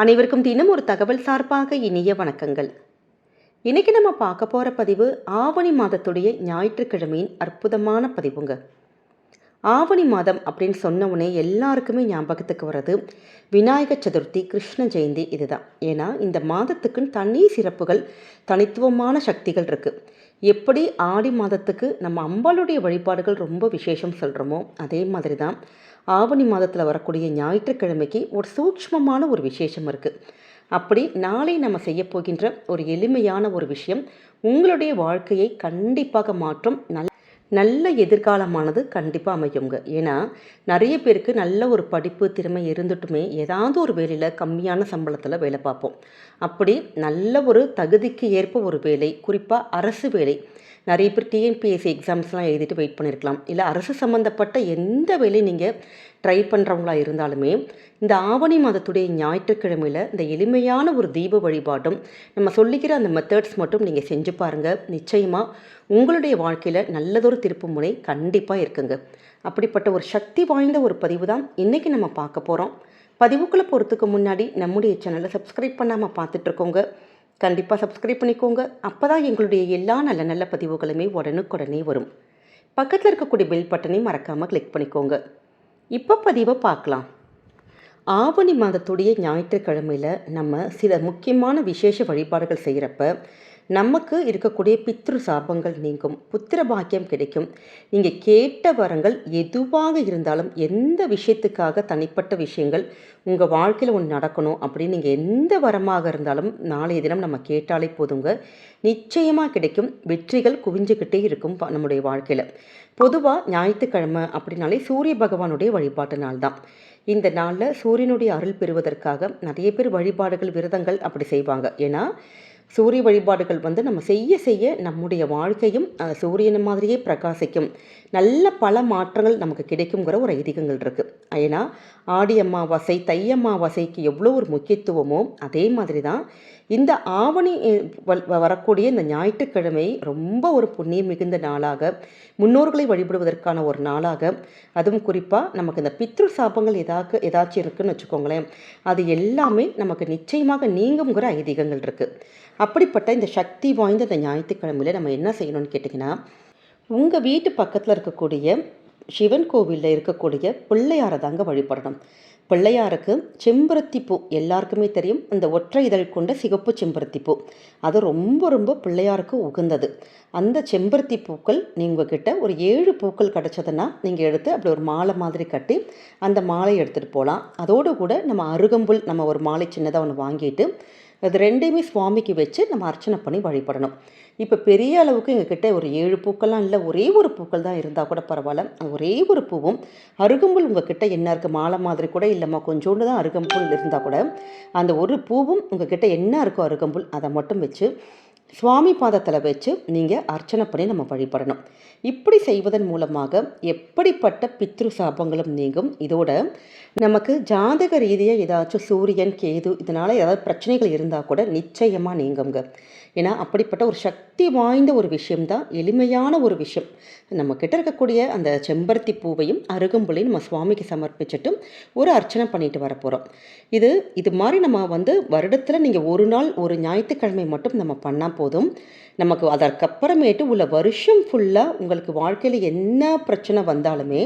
அனைவருக்கும் தினம் ஒரு தகவல் சார்பாக இனிய வணக்கங்கள். இன்னைக்கு நம்ம பார்க்க போகிற பதிவு ஆவணி மாதத்துடைய ஞாயிற்றுக்கிழமையின் அற்புதமான பதிவுங்க. ஆவணி மாதம் அப்படின்னு சொன்ன உடனே எல்லாருக்குமே ஞாபகத்துக்கு வர்றது விநாயக சதுர்த்தி கிருஷ்ண ஜெயந்தி இதுதான். ஏன்னா இந்த மாதத்துக்குன்னு தனி சிறப்புகள் தனித்துவமான சக்திகள் இருக்குது எப்படி ஆடி மாதத்துக்கு நம்ம அம்பாளுடைய வழிபாடுகள் ரொம்ப விசேஷம் சொல்கிறோமோ அதே மாதிரி தான் ஆவணி மாதத்தில் வரக்கூடிய ஞாயிற்றுக்கிழமைக்கு ஒரு சூக்ஷ்மமான ஒரு விசேஷம் இருக்குது அப்படி நாளை நம்ம செய்ய போகின்ற ஒரு எளிமையான ஒரு விஷயம் உங்களுடைய வாழ்க்கையை கண்டிப்பாக மாற்றும் நல்ல நல்ல எதிர்காலமானது கண்டிப்பாக அமையுங்க. ஏன்னா நிறைய பேருக்கு நல்ல ஒரு படிப்பு திறமை இருந்துட்டுமே ஏதாவது ஒரு வேலையில் கம்மியான சம்பளத்தில் வேலை பார்ப்போம். அப்படி நல்ல ஒரு தகுதிக்கு ஏற்ப ஒரு வேலை குறிப்பாக அரசு வேலை. நிறைய பேர் டிஎன்பிஎஸ்சி எக்ஸாம்ஸ்லாம் எழுதிட்டு வெயிட் பண்ணியிருக்கலாம் இல்லை அரசு சம்மந்தப்பட்ட எந்த வேலையும் நீங்கள் ட்ரை பண்ணுறவங்களா இருந்தாலுமே இந்த ஆவணி மாதத்துடைய ஞாயிற்றுக்கிழமையில் இந்த எளிமையான ஒரு தீப வழிபாட்டும் நம்ம சொல்லிக்கிற அந்த மெத்தட்ஸ் மட்டும் நீங்கள் செஞ்சு பாருங்கள் நிச்சயமாக உங்களுடைய வாழ்க்கையில் நல்லதொரு திருப்பு முனை கண்டிப்பாக இருக்குங்க. அப்படிப்பட்ட ஒரு சக்தி வாய்ந்த ஒரு பதிவு தான் இன்றைக்கி நம்ம பார்க்க போகிறோம் பதிவுக்குள்ளே போகிறதுக்கு முன்னாடி நம்முடைய சேனலை சப்ஸ்கிரைப் பண்ணாமல் பார்த்துட்ருக்கோங்க. கண்டிப்பாக சப்ஸ்கிரைப் பண்ணிக்கோங்க. அப்போ தான் எங்களுடைய எல்லா நல்ல நல்ல பதிவுகளுமே உடனுக்குடனே வரும். பக்கத்தில் இருக்கக்கூடிய பெல் பட்டனையும் மறக்காமல் கிளிக் பண்ணிக்கோங்க. இப்போ பதிவை பார்க்கலாம். ஆவணி மாதத்துடைய ஞாயிற்றுக்கிழமையில் நம்ம சில முக்கியமான விசேஷ வழிபாடுகள் செய்கிறப்ப நமக்கு இருக்கக்கூடிய பித்ரு சாபங்கள் நீங்கும் புத்திர பாக்கியம் கிடைக்கும். நீங்கள் கேட்ட வரங்கள் எதுவாக இருந்தாலும் எந்த விஷயத்துக்காக தனிப்பட்ட விஷயங்கள் உங்கள் வாழ்க்கையில் ஒன்று நடக்கணும் அப்படின்னு நீங்கள் எந்த வரமாக இருந்தாலும் நாளைய தினம் நம்ம கேட்டாலே போதுங்க. நிச்சயமாக கிடைக்கும். வெற்றிகள் குவிஞ்சுக்கிட்டே இருக்கும் ப- நம்முடைய வாழ்க்கையில். பொதுவாக ஞாயிற்றுக்கிழமை அப்படின்னாலே சூரிய பகவானுடைய வழிபாட்டு நாள் தான். இந்த நாளில் சூரியனுடைய அருள் பெறுவதற்காக நிறைய பேர் வழிபாடுகள் விரதங்கள் அப்படி செய்வாங்க. ஏன்னா சூரிய வழிபாடுகள் வந்து நம்ம செய்ய செய்ய நம்முடைய வாழ்க்கையும் சூரியன் மாதிரியே பிரகாசிக்கும். நல்ல பல மாற்றங்கள் நமக்கு கிடைக்குங்கிற ஒரு ஐதீகங்கள் இருக்குது ஏன்னா ஆடி அமாவாசை தை அமாவாசைக்கு எவ்வளோ ஒரு முக்கியத்துவமோ அதே மாதிரி தான் இந்த ஆவணி வரக்கூடிய இந்த ஞாயிற்றுக்கிழமை ரொம்ப ஒரு புண்ணியம் மிகுந்த நாளாக முன்னோர்களை வழிபடுவதற்கான ஒரு நாளாக அதுவும் குறிப்பாக நமக்கு இந்த பித்ரு சாபங்கள் ஏதாக்கு ஏதாச்சும் இருக்குன்னு வச்சுக்கோங்களேன் அது எல்லாமே நமக்கு நிச்சயமாக நீங்குங்கிற ஐதீகங்கள் இருக்குது அப்படிப்பட்ட இந்த சக்தி வாய்ந்த இந்த ஞாயிற்றுக்கிழமையில நம்ம என்ன செய்யணும்னு கேட்டிங்கன்னா உங்கள் வீட்டு பக்கத்தில் இருக்கக்கூடிய சிவன் கோவிலில் இருக்கக்கூடிய பிள்ளையாரை தாங்க வழிபடணும். பிள்ளையாருக்கு செம்பருத்தி பூ எல்லாருக்குமே தெரியும். இந்த ஒற்றை இதழ் கொண்ட சிகப்பு செம்பருத்தி பூ. அது ரொம்ப ரொம்ப பிள்ளையாருக்கு உகந்தது. அந்த செம்பருத்தி பூக்கள் நீங்கள் கிட்ட ஒரு ஏழு பூக்கள் கிடச்சதுன்னா நீங்கள் எடுத்து அப்படி ஒரு மாலை மாதிரி கட்டி அந்த மாலை எடுத்துகிட்டு போகலாம் அதோடு கூட நம்ம அருகம்புல் நம்ம ஒரு மாலை சின்னதாக ஒன்று வாங்கிட்டு அது ரெண்டையுமே சுவாமிக்கு வச்சு நம்ம அர்ச்சனை பண்ணி வழிபடணும். இப்போ பெரிய அளவுக்கு எங்ககிட்ட ஒரு ஏழு பூக்கள்லாம் இல்லை ஒரே ஒரு பூக்கள் தான் இருந்தால் கூட பரவாயில்ல. ஒரே ஒரு பூவும் அருகம்புல் உங்ககிட்ட என்ன இருக்குது மாலை மாதிரி கூட இல்லைம்மா கொஞ்சோண்டு தான் அருகம்புல் இருந்தால் கூட அந்த ஒரு பூவும் உங்ககிட்ட என்ன இருக்கோ அருகம்புல் அதை மட்டும் வச்சு சுவாமி பாதத்தில் வச்சு நீங்கள் அர்ச்சனை பண்ணி நம்ம வழிபடணும். இப்படி செய்வதன் மூலமாக எப்படிப்பட்ட பித்ரு சாபங்களும் நீங்கும்? இதோட நமக்கு ஜாதக ரீதியாக ஏதாச்சும் சூரியன் கேது இதனால் ஏதாவது பிரச்சனைகள் இருந்தால் கூட நிச்சயமாக நீங்குங்க ஏன்னா அப்படிப்பட்ட ஒரு சக்தி வாய்ந்த ஒரு விஷயம்தான் எளிமையான ஒரு விஷயம். நம்ம கிட்ட இருக்கக்கூடிய அந்த செம்பருத்தி பூவையும் அருகம்புலையும் நம்ம சுவாமிக்கு சமர்ப்பிச்சுட்டு ஒரு அர்ச்சனை பண்ணிட்டு வர போகிறோம் இது இது மாதிரி நம்ம வந்து வருடத்தில் நீங்கள் ஒரு நாள் ஒரு ஞாயிற்றுக்கிழமை மட்டும் நம்ம பண்ணால் போதும். நமக்கு அதற்கப்புறமேட்டு உள்ள வருஷம் ஃபுல்லாக உங்களுக்கு வாழ்க்கையில் என்ன பிரச்சனை வந்தாலுமே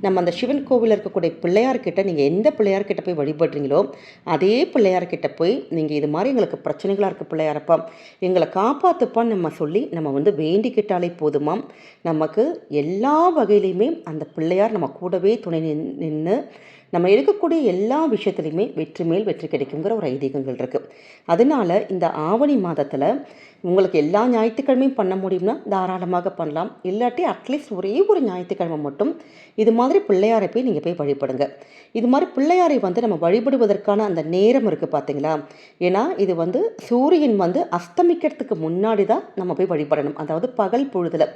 நம்ம அந்த சிவன் கோவிலில் இருக்கக்கூடிய பிள்ளையார்கிட்ட நீங்கள் எந்த பிள்ளையார்கிட்ட போய் வழிபடுறீங்களோ அதே பிள்ளையார்கிட்ட போய் நீங்கள் இது மாதிரி எங்களுக்கு பிரச்சனைகளாக இருக்குது பிள்ளையாரப்பா. எங்களை காப்பாற்றுப்பான்னு நம்ம சொல்லி நம்ம வந்து வேண்டிக்கிட்டாலே போதுமாம். நமக்கு எல்லா வகையிலையுமே அந்த பிள்ளையார் நம்ம கூடவே துணை நின்று நம்ம இருக்கக்கூடிய எல்லா விஷயத்துலையுமே வெற்றி மேல் வெற்றி கிடைக்குங்கிற ஒரு ஐதீகங்கள் இருக்குது அதனால இந்த ஆவணி மாதத்தில் உங்களுக்கு எல்லா ஞாயிற்றுக்கிழமையும் பண்ண முடியும்னா தாராளமாக பண்ணலாம். இல்லாட்டி அட்லீஸ்ட் ஒரே ஒரு ஞாயிற்றுக்கிழமை மட்டும் இது மாதிரி பிள்ளையாரை போய் நீங்கள் போய் வழிபடுங்க. இது மாதிரி பிள்ளையாரை வந்து நம்ம வழிபடுவதற்கான அந்த நேரம் இருக்குது பார்த்தீங்களா ஏன்னா இது வந்து சூரியன் வந்து அஸ்தமிக்கிறதுக்கு முன்னாடி தான் நம்ம போய் வழிபடணும். அதாவது பகல் பொழுதில்.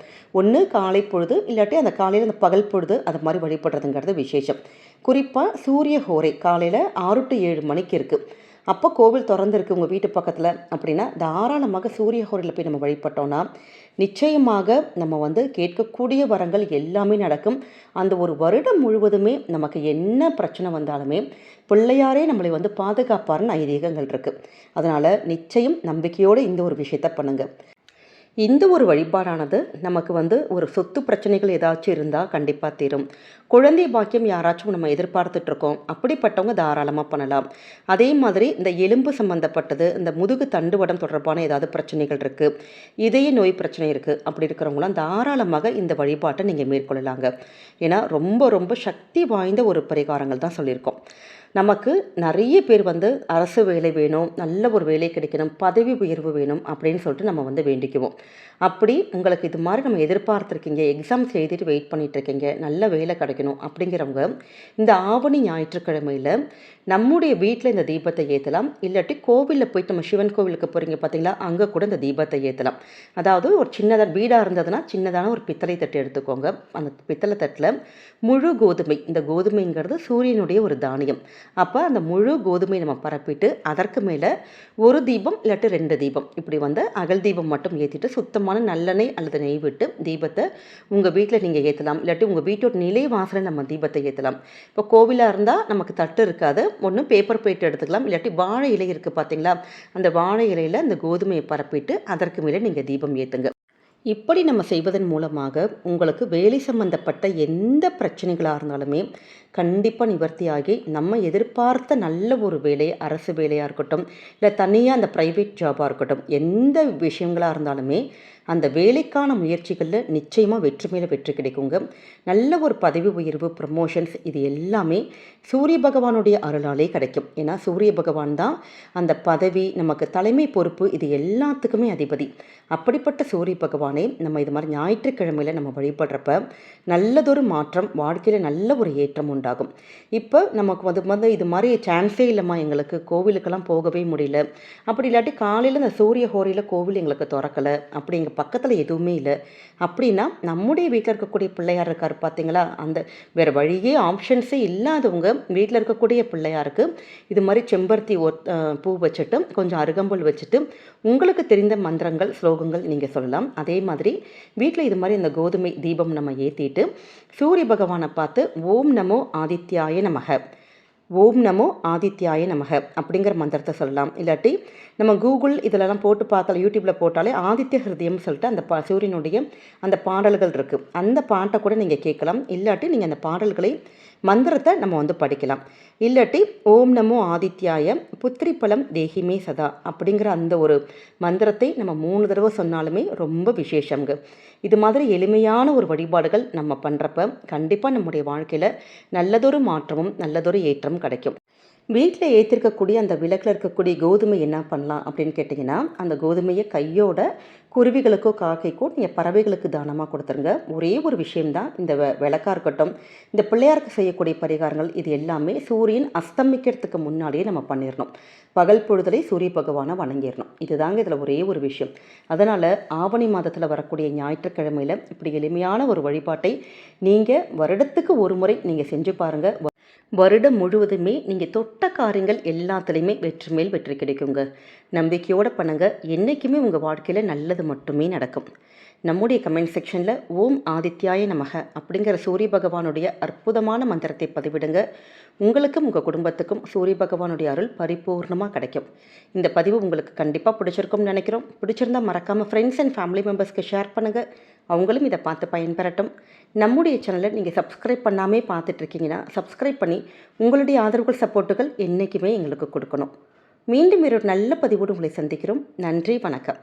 ஒன்று காலை பொழுது இல்லாட்டி அந்த காலையில் அந்த பகல் பொழுது அது மாதிரி வழிபடுறதுங்கிறது விசேஷம். குறிப்பாக சூரிய ஹோரை காலையில் ஆறு டு ஏழு மணிக்கு இருக்குது அப்போ கோவில் திறந்துருக்கு உங்கள் வீட்டு பக்கத்தில் அப்படின்னா தாராளமாக சூரிய கோவிலில் போய் நம்ம வழிபட்டோன்னா நிச்சயமாக நம்ம வந்து கேட்கக்கூடிய வரங்கள் எல்லாமே நடக்கும். அந்த ஒரு வருடம் முழுவதுமே நமக்கு என்ன பிரச்சனை வந்தாலுமே பிள்ளையாரே நம்மளை வந்து பாதுகாப்பார்னு ஐதீகங்கள் இருக்குது அதனால் நிச்சயம் நம்பிக்கையோடு இந்த ஒரு விஷயத்த பண்ணுங்கள் இந்த ஒரு வழிபாடானது நமக்கு வந்து ஒரு சொத்து பிரச்சனைகள் ஏதாச்சும் இருந்தால் கண்டிப்பாக தீரும். குழந்தை பாக்கியம் யாராச்சும் நம்ம எதிர்பார்த்துட்டு இருக்கோம் அப்படிப்பட்டவங்க தாராளமாக பண்ணலாம். அதே மாதிரி இந்த எலும்பு சம்மந்தப்பட்டது இந்த முதுகு தண்டுவடம் தொடர்பான ஏதாவது பிரச்சனைகள் இருக்குது இதய நோய் பிரச்சனை இருக்குது அப்படி இருக்கிறவங்களாம் தாராளமாக இந்த வழிபாட்டை நீங்கள் மேற்கொள்ளலாங்க. ஏன்னா ரொம்ப ரொம்ப சக்தி வாய்ந்த ஒரு பரிகாரங்கள் தான் சொல்லியிருக்கோம். நமக்கு நிறைய பேர் வந்து அரசு வேலை வேணும் நல்ல ஒரு வேலை கிடைக்கணும் பதவி உயர்வு வேணும் அப்படின்னு சொல்லிட்டு நம்ம வந்து வேண்டிக்குவோம். அப்படி உங்களுக்கு இது மாதிரி நம்ம எதிர்பார்த்துருக்கீங்க எக்ஸாம்ஸ் எழுதிட்டு வெயிட் பண்ணிட்டு இருக்கீங்க நல்ல வேலை கிடைக்கணும் அப்படிங்கிறவங்க இந்த ஆவணி ஞாயிற்றுக்கிழமையில் நம்முடைய வீட்டில் இந்த தீபத்தை ஏற்றலாம் இல்லாட்டி கோவிலில் போயிட்டு நம்ம சிவன் கோவிலுக்கு போகிறீங்க பார்த்தீங்களா அங்கே கூட இந்த தீபத்தை ஏற்றலாம் அதாவது ஒரு சின்னதாக வீடாக இருந்ததுன்னா சின்னதான ஒரு பித்தளை தட்டு எடுத்துக்கோங்க. அந்த பித்தளை தட்டில் முழு கோதுமை இந்த கோதுமைங்கிறது சூரியனுடைய ஒரு தானியம். அப்போ அந்த முழு கோதுமை நம்ம பரப்பிட்டு அதற்கு மேலே ஒரு தீபம் இல்லாட்டி ரெண்டு தீபம். இப்படி வந்து அகல் தீபம் மட்டும் ஏற்றிட்டு சுத்தமான நல்லெண்ணெய் அல்லது நெய் விட்டு தீபத்தை உங்கள் வீட்டில் நீங்கள் ஏற்றலாம் இல்லாட்டி உங்கள் வீட்டோட நிலை வாசலை நம்ம தீபத்தை ஏற்றலாம் இப்போ கோவிலாக இருந்தால் நமக்கு தட்டு இருக்காது. ஒன்று பேப்பர் பிளேட் எடுத்துக்கலாம். இல்லாட்டி வாழை இலை இருக்குது பார்த்தீங்களா அந்த வாழை இலையில் அந்த கோதுமையை பரப்பிட்டு அதற்கு மேலே நீங்கள் தீபம் ஏற்றுங்க இப்படி நம்ம செய்வதன் மூலமாக உங்களுக்கு வேலை சம்பந்தப்பட்ட எந்த பிரச்சனைகளாக இருந்தாலுமே கண்டிப்பாக நிவர்த்தியாகி நம்ம எதிர்பார்த்த நல்ல ஒரு வேலை அரசு வேலையாக இருக்கட்டும் இல்லை தனியாக அந்த ப்ரைவேட் ஜாபாக இருக்கட்டும் எந்த விஷயங்களாக இருந்தாலுமே அந்த வேலைக்கான முயற்சிகளில் நிச்சயமாக வெற்றி மேலே வெற்றி கிடைக்குங்க. நல்ல ஒரு பதவி உயர்வு ப்ரமோஷன்ஸ் இது எல்லாமே சூரிய பகவானுடைய அருளாலே கிடைக்கும். ஏன்னா சூரிய பகவான் தான் அந்த பதவி நமக்கு தலைமை பொறுப்பு இது எல்லாத்துக்குமே அதிபதி. அப்படிப்பட்ட சூரிய பகவானே நம்ம இது மாதிரி ஞாயிற்றுக்கிழமையில் நம்ம வழிபடுறப்ப நல்லதொரு மாற்றம் வாழ்க்கையில் நல்ல ஒரு ஏற்றம் உண்டாகும். இப்போ நமக்கு வந்து வந்து இது மாதிரி சான்ஸே இல்லைம்மா எங்களுக்கு கோவிலுக்கெல்லாம் போகவே முடியல. அப்படி இல்லாட்டி காலையில் இந்த சூரிய ஹோரையில் கோவில் எங்களுக்கு திறக்கலை. எங்கள் பக்கத்தில் எதுவுமே இல்லை. அப்படின்னா நம்முடைய வீட்டில் இருக்கக்கூடிய பிள்ளையார் இருக்கார் பார்த்தீங்களா? அந்த வேறு வழியே ஆப்ஷன்ஸே இல்லாதவங்க வீட்டில் இருக்கக்கூடிய பிள்ளையாருக்கு இது மாதிரி செம்பருத்தி பூ வச்சுட்டு கொஞ்சம் அருகம்புல் வச்சுட்டு உங்களுக்கு தெரிந்த மந்திரங்கள் ஸ்லோகங்கள் நீங்கள் சொல்லலாம். அதே மாதிரி வீட்டில் இது மாதிரி இந்த கோதுமை தீபம் நம்ம ஏற்றிட்டு சூரிய பகவானை பார்த்து ஓம் நமோ ஆதித்யாய நமக. ஓம் நமோ ஆதித்யாய நமக அப்படிங்கிற மந்திரத்தை சொல்லலாம். இல்லாட்டி நம்ம கூகுள் இதிலலாம் போட்டு பார்த்தாலும் யூடியூப்பில் போட்டாலே ஆதித்ய ஹிருதயம்னு சொல்லிட்டு அந்த பா சூரியனுடைய அந்த பாடல்கள் இருக்குது அந்த பாட்டை கூட நீங்கள் கேட்கலாம். இல்லாட்டி நீங்கள் அந்த பாடல்களை மந்திரத்தை நம்ம வந்து படிக்கலாம். இல்லாட்டி ஓம் நமோ ஆதித்யாய புத்திரி பலம் தேகிமே சதா அப்படிங்கிற அந்த ஒரு மந்திரத்தை நம்ம மூணு தடவை சொன்னாலுமே ரொம்ப விசேஷங்க இது மாதிரி எளிமையான ஒரு வழிபாடுகள் நம்ம பண்ணுறப்ப கண்டிப்பாக நம்முடைய வாழ்க்கையில் நல்லதொரு மாற்றமும் நல்லதொரு ஏற்றம் கிடைக்கும். வீட்டில் ஏற்றிருக்கக்கூடிய அந்த விளக்கில் இருக்கக்கூடிய கோதுமை என்ன பண்ணலாம் அப்படின்னு கேட்டிங்கன்னா அந்த கோதுமையை கையோட குருவிகளுக்கோ காக்கைக்கோ நீங்கள் பறவைகளுக்கு தானமாக கொடுத்துருங்க. ஒரே ஒரு விஷயம்தான் இந்த விளக்காக இருக்கட்டும் இந்த பிள்ளையாருக்கு செய்யக்கூடிய பரிகாரங்கள் இது எல்லாமே சூரியன் அஸ்தமிக்கிறதுக்கு முன்னாடியே நம்ம பண்ணிடணும் பகல் பொழுதலை சூரிய பகவானை வணங்கிடணும் இதுதாங்க இதில் ஒரே ஒரு விஷயம். அதனால் ஆவணி மாதத்தில் வரக்கூடிய ஞாயிற்றுக்கிழமையில் இப்படி எளிமையான ஒரு வழிபாட்டை நீங்கள் வருடத்துக்கு ஒரு முறை நீங்கள் செஞ்சு பாருங்கள் வருடம் முழுவதுமே நீங்கள் தொட்ட காரியங்கள் எல்லாத்துலேயுமே வெற்றி மேல் வெற்றி கிடைக்குங்க. நம்பிக்கையோடு பண்ணுங்கள் என்றைக்குமே உங்கள் வாழ்க்கையில் நல்லது மட்டுமே நடக்கும். நம்முடைய கமெண்ட் செக்ஷனில் ஓம் ஆதித்யாய நமக அப்படிங்கிற சூரிய பகவானுடைய அற்புதமான மந்திரத்தை பதிவிடுங்க. உங்களுக்கும் உங்கள் குடும்பத்துக்கும் சூரிய பகவானுடைய அருள் பரிபூர்ணமாக கிடைக்கும். இந்த பதிவு உங்களுக்கு கண்டிப்பாக பிடிச்சிருக்கும்னு நினைக்கிறோம். பிடிச்சிருந்தால் மறக்காமல் ஃப்ரெண்ட்ஸ் அண்ட் ஃபேமிலி மெம்பர்ஸ்க்கு ஷேர் பண்ணுங்கள் அவங்களும் இதை பார்த்து பயன்பெறட்டும். நம்முடைய சேனலை நீங்கள் சப்ஸ்கிரைப் பண்ணாமே பார்த்துட்ருக்கீங்கன்னா சப்ஸ்கிரைப் பண்ணி உங்களுடைய ஆதரவுகள் சப்போர்ட்டுகள் என்றைக்குமே எங்களுக்கு கொடுக்கணும். மீண்டும் ஒரு நல்ல பதிவோடு உங்களை சந்திக்கிறோம். நன்றி வணக்கம்.